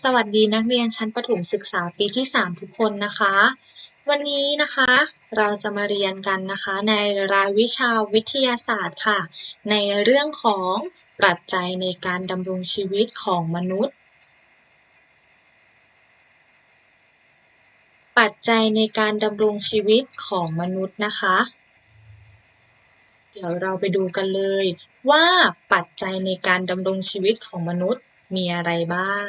สวัสดีนักเรียนชั้นประถมศึกษาปีที่ 3 ทุกคนนะคะ วันนี้นะคะ เราจะมาเรียนกันนะคะ ในรายวิชาวิทยาศาสตร์ค่ะ ในเรื่องของปัจจัยในการดำรงชีวิตของมนุษย์ ปัจจัยในการดำรงชีวิตของมนุษย์นะคะ เดี๋ยวเราไปดูกันเลย ว่าปัจจัยในการดำรงชีวิตของมนุษย์มีอะไรบ้าง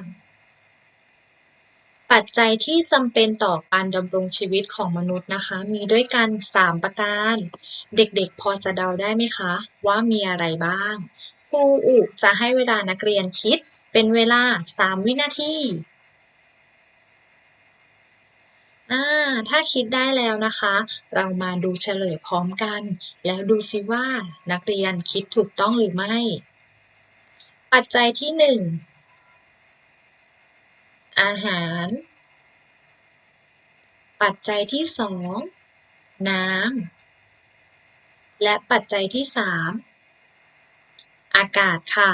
ปัจจัยที่จำเป็นต่อการดำรงชีวิตของมนุษย์นะคะ มีด้วยกัน 3 ประการ เด็กๆ พอจะเดาได้ไหมคะ ว่ามีอะไรบ้าง ครูอุจะให้เวลานักเรียนคิดเป็นเวลา 3 วินาทีอ่าถ้าคิดได้แล้วนะคะ เรามาดูเฉลยพร้อมกัน แล้วดูซิว่านักเรียนคิดถูกต้องหรือไม่ ปัจจัยที่ 1 อาหาร ปัจจัยที่2น้ำ และปัจจัยที่3อากาศค่ะ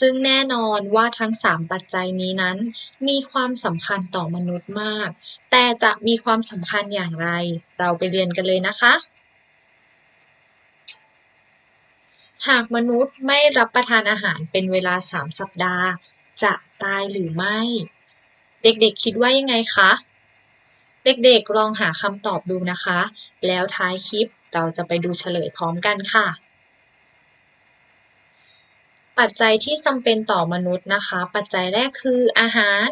ซึ่งแน่นอนว่าทั้ง3ปัจจัยนี้นั้น มีความสำคัญต่อมนุษย์มาก แต่จะมีความสำคัญอย่างไร เราไปเรียนกันเลยนะคะหากมนุษย์ไม่รับประทานอาหารเป็นเวลา 3 สัปดาห์ จะตายหรือไม่ เด็กๆคิดว่ายังไงคะ เด็กๆลองหาคำตอบดูนะคะ แล้วท้ายคลิปเราจะไปดูเฉลยพร้อมกันค่ะ ปัจจัยที่จำเป็นต่อมนุษย์นะคะ ปัจจัยแรกคืออาหาร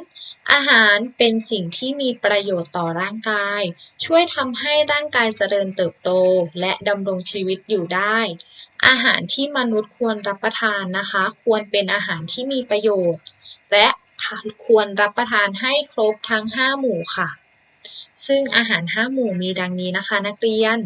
อาหารเป็นสิ่งที่มีประโยชน์ต่อร่างกาย ช่วยทำให้ร่างกายเจริญเติบโต และดำรงชีวิตอยู่ได้ อาหารที่มนุษย์ควรรับประทานนะคะ ควรเป็นอาหารที่มีประโยชน์ และ ควรรับประทานให้ครบทั้ง 5 หมู่ค่ะ ซึ่งอาหาร 5 หมู่มีดังนี้นะคะนักเรียน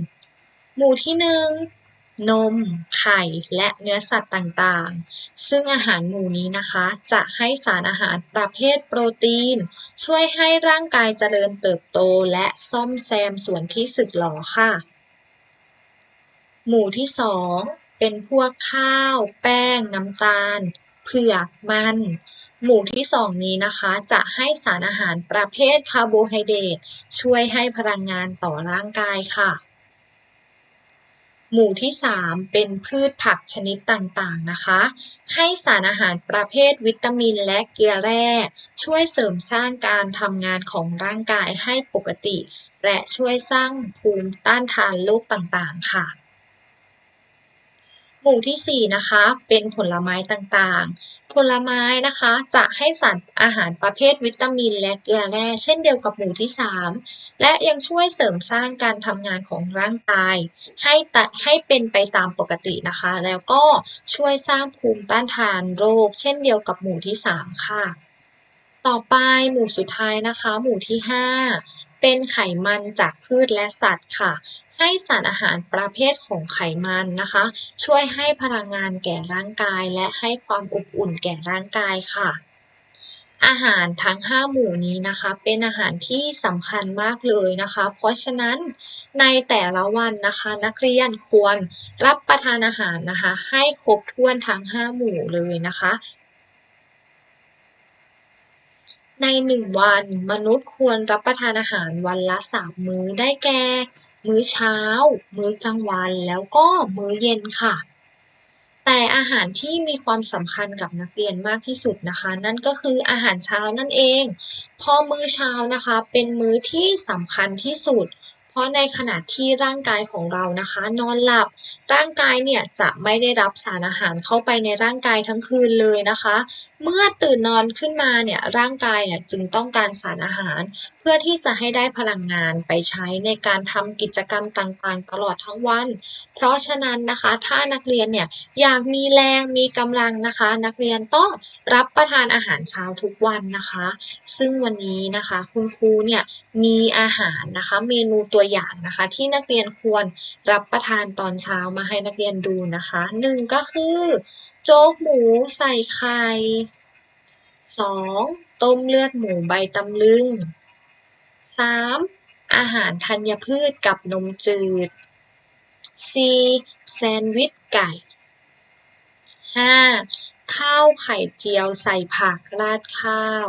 หมู่ที่ 1 นม ไข่ และเนื้อสัตว์ต่างๆ ซึ่งอาหารหมู่นี้นะคะ จะให้สารอาหารประเภทโปรตีน ช่วยให้ร่างกายเจริญเติบโตและซ่อมแซมส่วนที่สึกหรอค่ะ หมู่ที่ 2 เป็นพวกข้าว แป้ง น้ำตาล เผือก มัน หมู่ที่ 2 นี้นะคะ จะให้สารอาหารประเภทคาร์โบไฮเดรตช่วยให้พลังงานต่อร่างกายค่ะ หมู่ที่ 3 เป็นพืชผักชนิดต่างๆนะคะ ให้สารอาหารประเภทวิตามินและเกลือแร่ ช่วยเสริมสร้างการทำงานของร่างกายให้ปกติ และช่วยสร้างภูมิต้านทานโรคต่างๆ ค่ะหมู่ที่ 4 นะคะ เป็นผลไม้ต่างๆ ผลไม้นะคะ จะให้สารอาหารประเภทวิตามินและเกลือแร่เช่นเดียวกับหมู่ที่ 3 และยังช่วยเสริมสร้างการทำงานของร่างกาย ให้ตัดให้เป็นไปตามปกตินะคะ แล้วก็ช่วยสร้างภูมิต้านทานโรค เช่นเดียวกับหมู่ที่ 3 ค่ะ ต่อไปหมู่สุดท้ายนะคะ หมู่ที่ 5เป็นไขมันจากพืชและสัตว์ค่ะ ให้สารอาหารประเภทของไขมันนะคะ ช่วยให้พลังงานแก่ร่างกาย และให้ความอบอุ่นแก่ร่างกายค่ะอาหารทั้ง 5 หมู่นี้นะคะเป็นอาหารที่สำคัญมากเลยนะคะ เพราะฉะนั้นในแต่ละวันนะคะนักเรียนควรรับประทานอาหารนะคะ ให้ครบถ้วนทั้ง 5 หมู่เลยนะคะ ในหนึ่งวัน มนุษย์ควรรับประทานอาหารวันละสามมื้อ ได้แก่ มื้อเช้า มื้อกลางวัน แล้วก็มื้อเย็นค่ะ แต่อาหารที่มีความสำคัญกับนักเรียนมากที่สุดนะคะ นั่นก็คืออาหารเช้านั่นเอง เพราะมื้อเช้านะคะ เป็นมื้อที่สำคัญที่สุด ราะในขณะที่ร่างกายของเรานะคะ นอนหลับ ร่างกายเนี่ยจะไม่ได้รับสารอาหารเข้าไปในร่างกายทั้งคืนเลยนะคะ เมื่อตื่นนอนขึ้นมาเนี่ยร่างกายเนี่ยจึงต้องการสารอาหาร เพื่อที่จะให้ได้พลังงานไปใช้ในการทำกิจกรรมต่างๆ ตลอดทั้งวัน เพราะฉะนั้นนะคะถ้านักเรียนเนี่ยอยากมีแรงมีกำลังนะคะ นักเรียนต้องรับประทานอาหารเช้าทุกวันนะคะ ซึ่งวันนี้นะคะ คุณครูเนี่ยมีอาหารนะคะ เมนูตัวอย่างนะคะ ที่นักเรียนควรรับประทานตอนเช้ามาให้นักเรียนดูนะคะหนึ่งก็คือ โจ๊กหมูใส่ไข่ 2. ต้มเลือดหมูใบตำลึง 3. อาหารธัญพืชกับนมจืด 4. แซนด์วิชไก่ 5. ข้าวไข่เจียวใส่ผักราดข้าว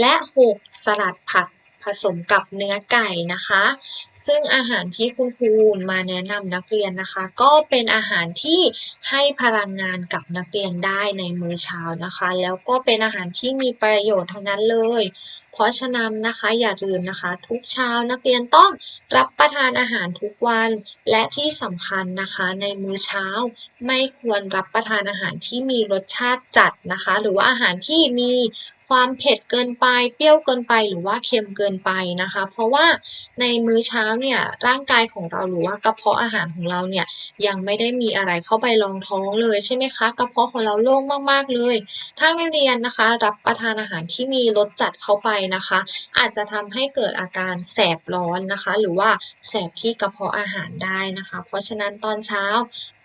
และ 6. สลัดผัก ผสมกับเนื้อไก่นะคะ ซึ่งอาหารที่คุณครูมาแนะนำนักเรียนนะคะ ก็เป็นอาหารที่ให้พลังงานกับนักเรียนได้ในมื้อเช้านะคะ แล้วก็เป็นอาหารที่มีประโยชน์ทั้งนั้นเลย เพราะฉะนั้นนะคะอย่าลืมนะคะ ทุกเช้านักเรียนต้องรับประทานอาหารทุกวัน และที่สำคัญนะคะในมื้อเช้า ไม่ควรรับประทานอาหารที่มีรสชาติจัดนะคะ หรือว่าอาหารที่มี ความเผ็ดเกินไป เปรี้ยวเกินไป หรือว่าเค็มเกินไปนะคะ เพราะว่าในมื้อเช้าเนี่ยร่างกายของเราหรือว่ากระเพาะอาหารของเราเนี่ยยังไม่ได้มีอะไรเข้าไปรองท้องเลยใช่ไหมคะ กระเพาะของเราโล่งมากๆเลยถ้านักเรียนนะคะ รับประทานอาหารที่มีรสจัดเข้าไปนะคะ อาจจะทำให้เกิดอาการแสบร้อนนะคะ หรือว่าแสบที่กระเพาะอาหารได้นะคะ เพราะฉะนั้นตอนเช้า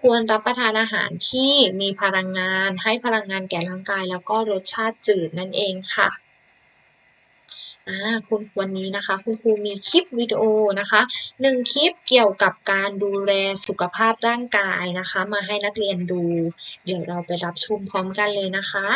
ควรรับประทานอาหารที่มีพลังงาน ให้พลังงานแก่ร่างกาย แล้วก็รสชาติจืดนั่นเองค่ะคุณวันนี้นะคะคุณครูมีคลิปวิดีโอนะคะหนึ่งคลิปเกี่ยวกับการดูแลสุขภาพร่างกายนะคะ มาให้นักเรียนดู เดี๋ยวเราไปรับชมพร้อมกันเลยนะคะ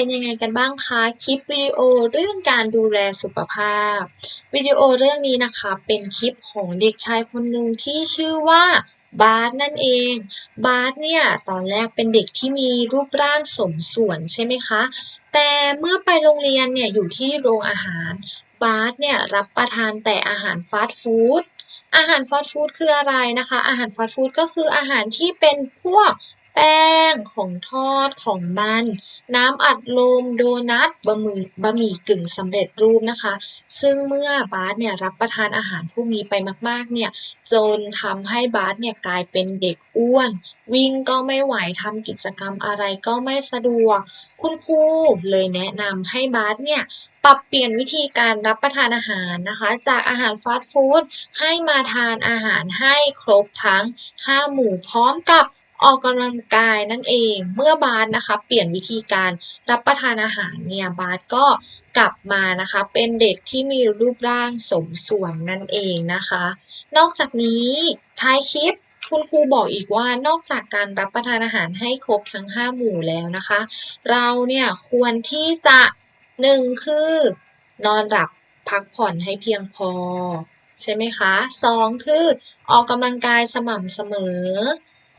เป็นยังไงกันบ้างคะ คลิปวิดีโอเรื่องการดูแลสุขภาพ วิดีโอเรื่องนี้นะคะเป็นคลิปของเด็กชายคนหนึ่งที่ชื่อว่าบาสนั่นเอง บาสเนี่ยตอนแรกเป็นเด็กที่มีรูปร่างสมส่วนใช่ไหมคะ แต่เมื่อไปโรงเรียนเนี่ยอยู่ที่โรงอาหาร บาสเนี่ยรับประทานแต่อาหารฟาสต์ฟู้ดอาหารฟาสต์ฟู้ดคืออะไรนะคะ อาหารฟาสต์ฟู้ดก็คืออาหารที่เป็นพวก แป้ง ของทอด ของมัน น้ำอัดลม โดนัท บะหมี่บะหมี่กึ่งสำเร็จรูปนะคะ ซึ่งเมื่อบาสเนี่ยรับประทานอาหารพวกนี้ไปมากๆ เนี่ย จนทำให้บาสเนี่ยกลายเป็นเด็กอ้วน วิ่งก็ไม่ไหวทำกิจกรรมอะไรก็ไม่สะดวก คุณครูเลยแนะนำให้บาสเนี่ยปรับเปลี่ยนวิธีการรับประทานอาหารนะคะ จากอาหารฟาสต์ฟู้ดให้มาทานอาหารให้ครบทั้ง 5 หมู่พร้อมกับ ออกกำลังกายนั่นเอง เมื่อบาสนะคะเปลี่ยนวิธีการรับประทานอาหารเนี่ยบาสก็กลับมานะคะเป็นเด็กที่มีรูปร่างสมส่วนนั่นเองนะคะ นอกจากนี้ท้ายคลิปคุณครูบอกอีกว่านอกจากการรับประทานอาหารให้ครบทั้ง 5 หมู่แล้วนะคะ เราเนี่ยควรที่จะหนึ่งคือนอนหลับพักผ่อนให้เพียงพอ ใช่ไหมคะสองคือออกกำลังกายสม่ำเสมอ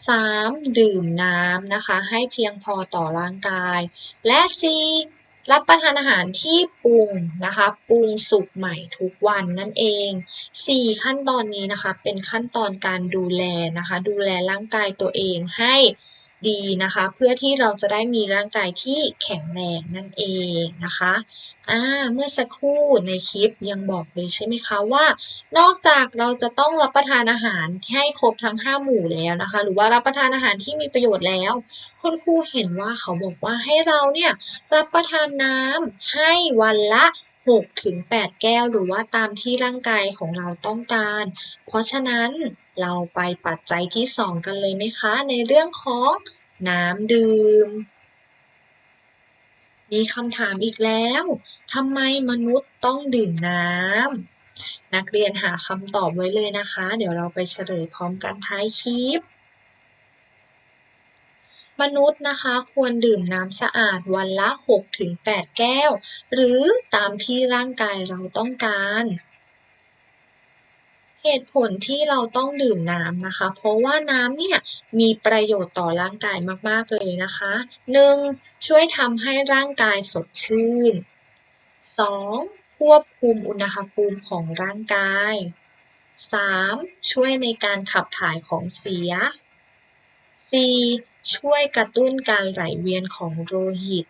สามดื่มน้ำนะคะ ให้เพียงพอต่อร่างกาย และสี่รับประทานอาหารที่ปรุงนะคะปรุงสุกใหม่ทุกวันนั่นเอง 4 ขั้นตอนนี้นะคะ เป็นขั้นตอนการดูแลนะคะ ดูแลร่างกายตัวเองให้ ดีนะคะ เพื่อที่เราจะได้มีร่างกายที่แข็งแรงนั่นเองนะคะอ่าเมื่อสักครู่ในคลิปยังบอกเลยใช่ไหมคะว่า นอกจากเราจะต้องรับประทานอาหารให้ครบทั้ง 5 หมู่แล้วนะคะ หรือว่ารับประทานอาหารที่มีประโยชน์แล้ว คุณครูเห็นว่าเขาบอกว่าให้เราเนี่ยรับประทานน้ำให้วันละ6ถึง8แก้วหรือว่าตามที่ร่างกายของเราต้องการ เพราะฉะนั้น เราไปปัจจัยที่ 2 กันเลยไหมคะ ในเรื่องของน้ำดื่ม มีคำถามอีกแล้วทำไมมนุษย์ต้องดื่มน้ำนักเรียนหาคำตอบไว้เลยนะคะ เดี๋ยวเราไปเฉลยพร้อมกันท้ายคลิปมนุษย์นะคะควรดื่มน้ำสะอาดวันละ 6-8 แก้ว หรือตามที่ร่างกายเราต้องการ เหตุผลที่เราต้องดื่มน้ำนะคะ เพราะว่าน้ำเนี่ยมีประโยชน์ต่อร่างกายมากๆเลยนะคะ 1. ช่วยทำให้ร่างกายสดชื่น 2. ควบคุมอุณหภูมิของร่างกาย 3. ช่วยในการขับถ่ายของเสีย 4. ช่วยกระตุ้นการไหลเวียนของโลหิต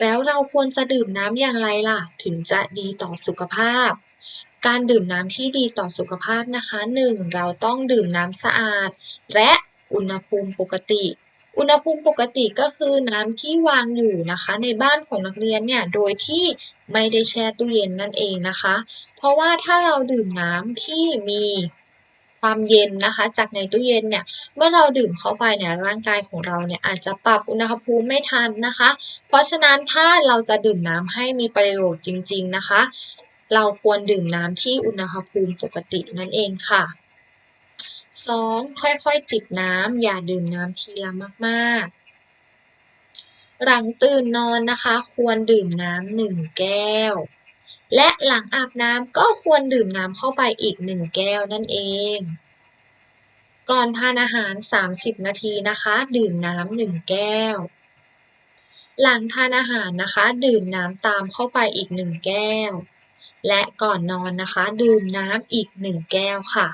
แล้วเราควรจะดื่มน้ำอย่างไรล่ะ ถึงจะดีต่อสุขภาพ การดื่มน้ำที่ดีต่อสุขภาพนะคะ 1. เราต้องดื่มน้ำสะอาด และอุณหภูมิปกติ อุณหภูมิปกติก็คือน้ำที่วางอยู่นะคะ ในบ้านของนักเรียนเนี่ยโดยที่ไม่ได้แช่ตู้เย็นนั่นเองนะคะ เพราะว่าถ้าเราดื่มน้ำที่มีความเย็นนะคะ จากในตู้เย็นเนี่ยเมื่อเราดื่มเข้าไปเนี่ยร่างกายของเราเนี่ยอาจจะปรับอุณหภูมิไม่ทันนะคะ เพราะฉะนั้นถ้าเราจะดื่มน้ำให้มีประโยชน์จริง ๆนะคะ เราควรดื่มน้ำที่อุณหภูมิปกตินั่นเองค่ะ 2. ค่อยๆ จิบน้ำ อย่าดื่มน้ำทีละมากๆ หลังตื่นนอนนะคะ ควรดื่มน้ำหนึ่งแก้ว และหลังอาบน้ำก็ควรดื่มน้ำเข้าไปอีกหนึ่งแก้วนั่นเอง ก่อนทานอาหาร 30 นาทีนะคะ ดื่มน้ำหนึ่งแก้ว หลังทานอาหารนะคะ ดื่มน้ำตามเข้าไปอีกหนึ่งแก้ว และก่อนนอนนะคะ ดื่มน้ำอีกหนึ่งแก้วค่ะ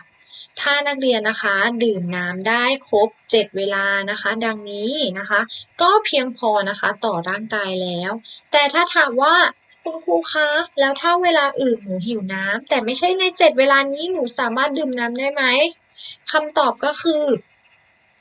ถ้านักเรียนนะคะดื่มน้ำได้ครบ 7 เวลานะคะ ดังนี้นะคะ ก็เพียงพอนะคะต่อร่างกายแล้ว แต่ถ้าถามว่าคุณครูคะแล้วถ้าเวลาอื่นหนูหิวน้ำแต่ไม่ใช่ใน 7 เวลานี้หนูสามารถดื่มน้ำได้ไหมคำตอบก็คือ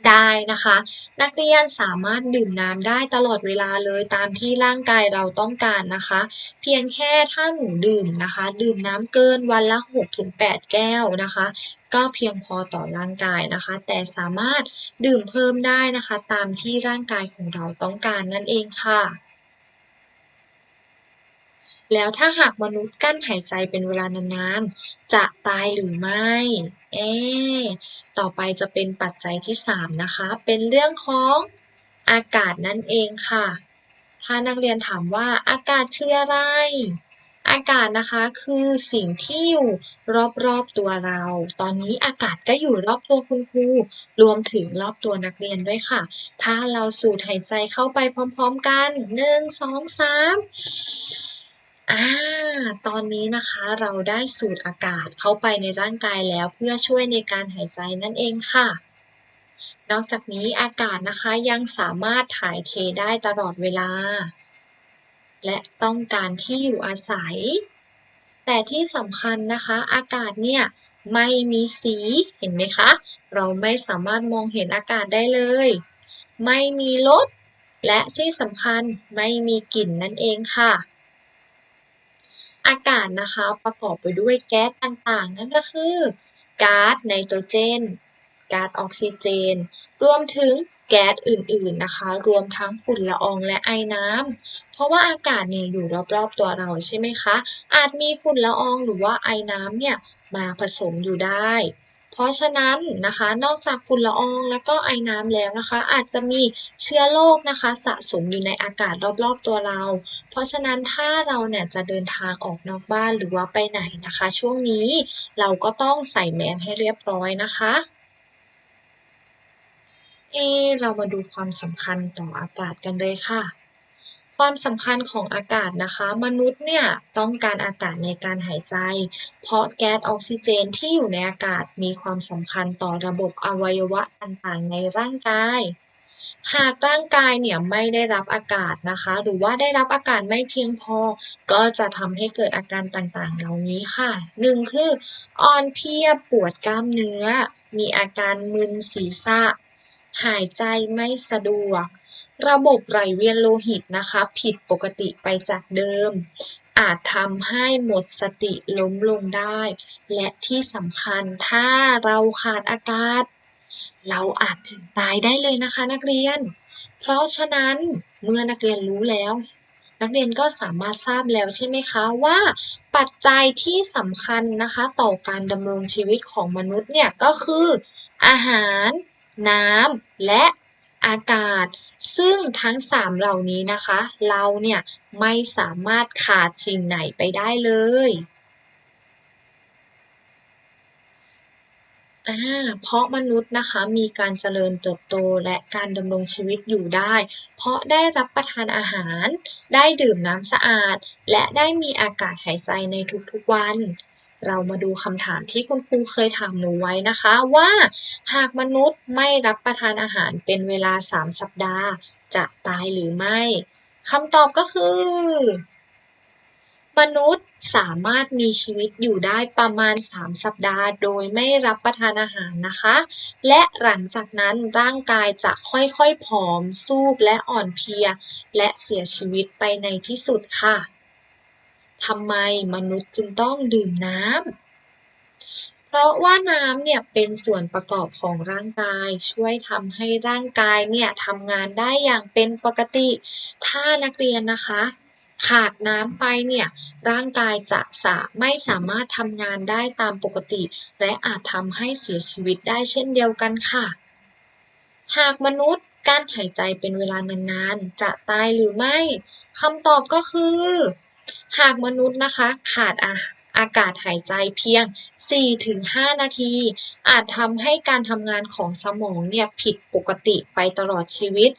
ได้นะคะ นักเรียนสามารถดื่มน้ำได้ตลอดเวลาเลยตามที่ร่างกายเราต้องการนะคะ เพียงแค่ถ้าหนูดื่มนะคะ ดื่มน้ำเกินวันละ 6-8 แก้วนะคะ ก็เพียงพอต่อร่างกายนะคะ แต่สามารถดื่มเพิ่มได้นะคะ ตามที่ร่างกายของเราต้องการนั่นเองค่ะแล้วถ้าหากมนุษย์กั้นหายใจเป็นเวลานานๆ จะตายหรือไม่ เอ๊ ต่อไปจะเป็นปัจจัยที่ 3 นะคะ เป็นเรื่องของอากาศนั่นเองค่ะ ถ้านักเรียนถามว่าอากาศคืออะไร อากาศนะคะคือสิ่งที่อยู่รอบๆตัวเรา ตอนนี้อากาศก็อยู่รอบตัวคุณครู รวมถึงรอบตัวนักเรียนด้วยค่ะ ถ้าเราสูดหายใจเข้าไปพร้อม ๆ กัน 1 2 3 อ่า ตอนนี้นะคะเราได้สูดอากาศเข้าไปในร่างกายแล้วเพื่อช่วยในการหายใจนั่นเองค่ะ นอกจากนี้อากาศนะคะยังสามารถถ่ายเทได้ตลอดเวลา และต้องการที่อยู่อาศัย แต่ที่สำคัญนะคะ อากาศเนี่ยไม่มีสีเห็นไหมคะ เราไม่สามารถมองเห็นอากาศได้เลย ไม่มีรสและที่สำคัญไม่มีกลิ่นนั่นเองค่ะ อากาศนะคะประกอบไปด้วยแก๊สต่างๆ นั่นก็คือก๊าซไนโตรเจนก๊าซออกซิเจน รวมถึงแก๊สอื่นๆนะคะ รวมทั้งฝุ่นละอองและไอน้ำพราะว่าอากาศเนี่ยอยู่รอบๆตัวเราใช่ไหมคะ อาจมีฝุ่นละอองหรือว่าไอน้ำเนี่ยมาผสมอยู่ได้ เพราะฉะนั้นนะคะนอกจากฝุ่นละอองแล้วก็ไอน้ำแล้วนะคะ อาจจะมีเชื้อโรคนะคะสะสมอยู่ในอากาศรอบๆตัวเรา เพราะฉะนั้นถ้าเราเนี่ยจะเดินทางออกนอกบ้านหรือว่าไปไหนนะคะ ช่วงนี้เราก็ต้องใส่แมสให้เรียบร้อยนะคะเอเรามาดูความสำคัญต่ออากาศกันเลยค่ะ ความสำคัญของอากาศนะคะ มนุษย์เนี่ยต้องการอากาศในการหายใจ เพราะแก๊สออกซิเจนที่อยู่ในอากาศมีความสำคัญต่อระบบอวัยวะต่างๆ ในร่างกายหากร่างกายเนี่ยไม่ได้รับอากาศนะคะ หรือว่าได้รับอากาศไม่เพียงพอ ก็จะทำให้เกิดอาการต่างๆ เหล่านี้ค่ะหนึ่งคืออ่อนเพลียปวดกล้ามเนื้อ มีอาการมึนศีรษะ หายใจไม่สะดวก ระบบไหลเวียนโลหิตนะคะ ผิดปกติไปจากเดิม อาจทำให้หมดสติล้มลงได้ และที่สำคัญถ้าเราขาดอากาศ เราอาจถึงตายได้เลยนะคะนักเรียน เพราะฉะนั้นเมื่อนักเรียนรู้แล้วนักเรียนก็สามารถทราบแล้วใช่ไหมคะว่าปัจจัยที่สำคัญนะคะ ต่อการดำรงชีวิตของมนุษย์เนี่ยก็คือ อาหาร น้ำและอากาศ ซึ่งทั้ง 3 เหล่านี้นะคะ เราเนี่ยไม่สามารถขาดสิ่งไหนไปได้เลยเพราะมนุษย์นะคะมีการเจริญเติบโตและการดำรงชีวิตอยู่ได้ เพราะได้รับประทานอาหาร ได้ดื่มน้ำสะอาด และได้มีอากาศหายใจในทุกๆวัน เรามาดูคำถามที่คุณครูเคยถามหนูไว้นะคะว่า หากมนุษย์ไม่รับประทานอาหารเป็นเวลา 3 สัปดาห์ จะตายหรือไม่คำตอบก็คือ มนุษย์สามารถมีชีวิตอยู่ได้ประมาณ 3 สัปดาห์ โดยไม่รับประทานอาหารนะคะ และหลังจากนั้นร่างกายจะค่อยๆผอม ซูบและอ่อนเพลีย และเสียชีวิตไปในที่สุดค่ะ ทำไมมนุษย์จึงต้องดื่มน้ำ เพราะว่าน้ำเนี่ยเป็นส่วนประกอบของร่างกาย ช่วยทำให้ร่างกายเนี่ยทำงานได้อย่างเป็นปกติ ถ้านักเรียนนะคะ ขาดน้ำไปเนี่ยร่างกายจะสะไม่สามารถทำงานได้ตามปกติ และอาจทำให้เสียชีวิตได้เช่นเดียวกันค่ะ หากมนุษย์การหายใจเป็นเวลานานๆ จะตายหรือไม่คำตอบก็คือ หากมนุษย์นะคะขาดอาอากาศหายใจเพียง 4-5 นาที อาจทำให้การทำงานของสมองเนี่ยผิดปกติไปตลอดชีวิต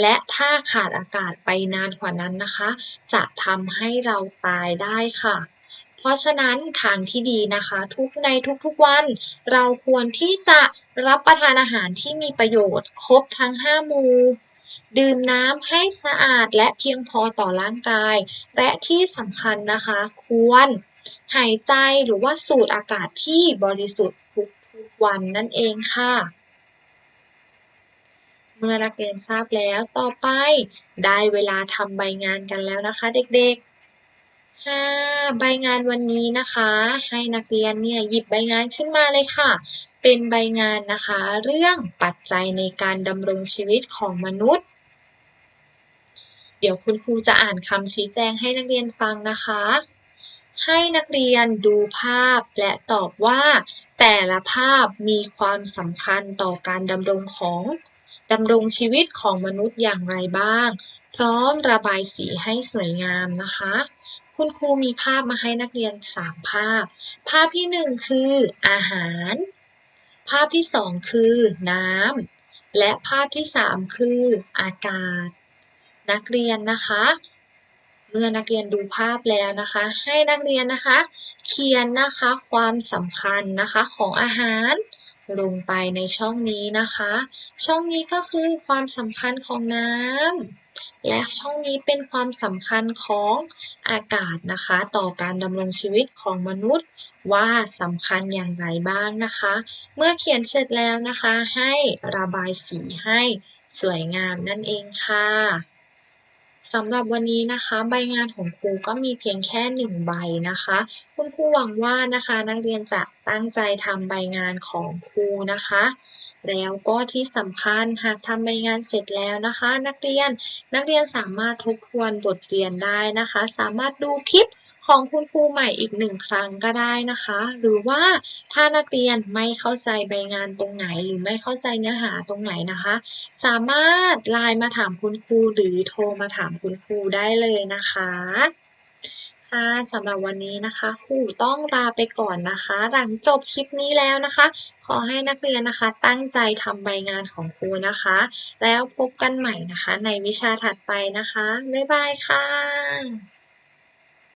และถ้าขาดอากาศไปนานกว่านั้นนะคะ จะทำให้เราตายได้ค่ะ เพราะฉะนั้นทางที่ดีนะคะ ทุกในทุกๆวัน เราควรที่จะรับประทานอาหารที่มีประโยชน์ ครบทั้ง 5 หมู่ ดื่มน้ำให้สะอาดและเพียงพอต่อร่างกาย และที่สำคัญนะคะ ควรหายใจหรือว่าสูดอากาศที่บริสุทธิ์ทุกๆวันนั่นเองค่ะ เมื่อนักเรียนทราบแล้วต่อไป ได้เวลาทำใบงานกันแล้วนะคะเด็กๆค่ะใบงานวันนี้นะคะ ให้นักเรียนเนี่ยหยิบใบงานขึ้นมาเลยค่ะ เป็นใบงานนะคะ เรื่องปัจจัยในการดำรงชีวิตของมนุษย์ เดี๋ยวคุณครูจะอ่านคำชี้แจงให้นักเรียนฟังนะคะ ให้นักเรียนดูภาพและตอบว่า แต่ละภาพมีความสำคัญต่อการดำรงของดำรงชีวิตของมนุษย์อย่างไรบ้าง พร้อมระบายสีให้สวยงามนะคะ คุณครูมีภาพมาให้นักเรียน 3 ภาพ ภาพที่ 1 คืออาหาร ภาพที่ 2 คือน้ำและภาพที่ 3 คืออากาศ นักเรียนนะคะ เมื่อนักเรียนดูภาพแล้วนะคะ ให้นักเรียนนะคะ เขียนนะคะความสำคัญนะคะของอาหารลงไปในช่องนี้นะคะ ช่องนี้ก็คือความสำคัญของน้ำและช่องนี้เป็นความสำคัญของอากาศนะคะ ต่อการดำรงชีวิตของมนุษย์ว่าสำคัญอย่างไรบ้างนะคะ เมื่อเขียนเสร็จแล้วนะคะ ให้ระบายสีให้สวยงามนั่นเองค่ะ สำหรับวันนี้นะคะ ใบงานของครูก็มีเพียงแค่หนึ่งใบนะคะ คุณครูหวังว่านะคะนักเรียนจะตั้งใจทำใบงานของครูนะคะ แล้วก็ที่สำคัญหากทำใบงานเสร็จแล้วนะคะ นักเรียนนักเรียนสามารถทบทวนบทเรียนได้นะคะ สามารถดูคลิป ของคุณครูใหม่อีกหนึ่งครั้งก็ได้นะคะ หรือว่าถ้านักเรียนไม่เข้าใจใบงานตรงไหน หรือไม่เข้าใจเนื้อหาตรงไหนนะคะ สามารถไลน์มาถามคุณครูหรือโทรมาถามคุณครูได้เลยนะคะค่ะสำหรับวันนี้นะคะครูต้องลาไปก่อนนะคะ หลังจบคลิปนี้แล้วนะคะ ขอให้นักเรียนนะคะ ตั้งใจทำใบงานของครูนะคะ แล้วพบกันใหม่นะคะ ในวิชาถัดไปนะคะ บ๊ายบายค่ะ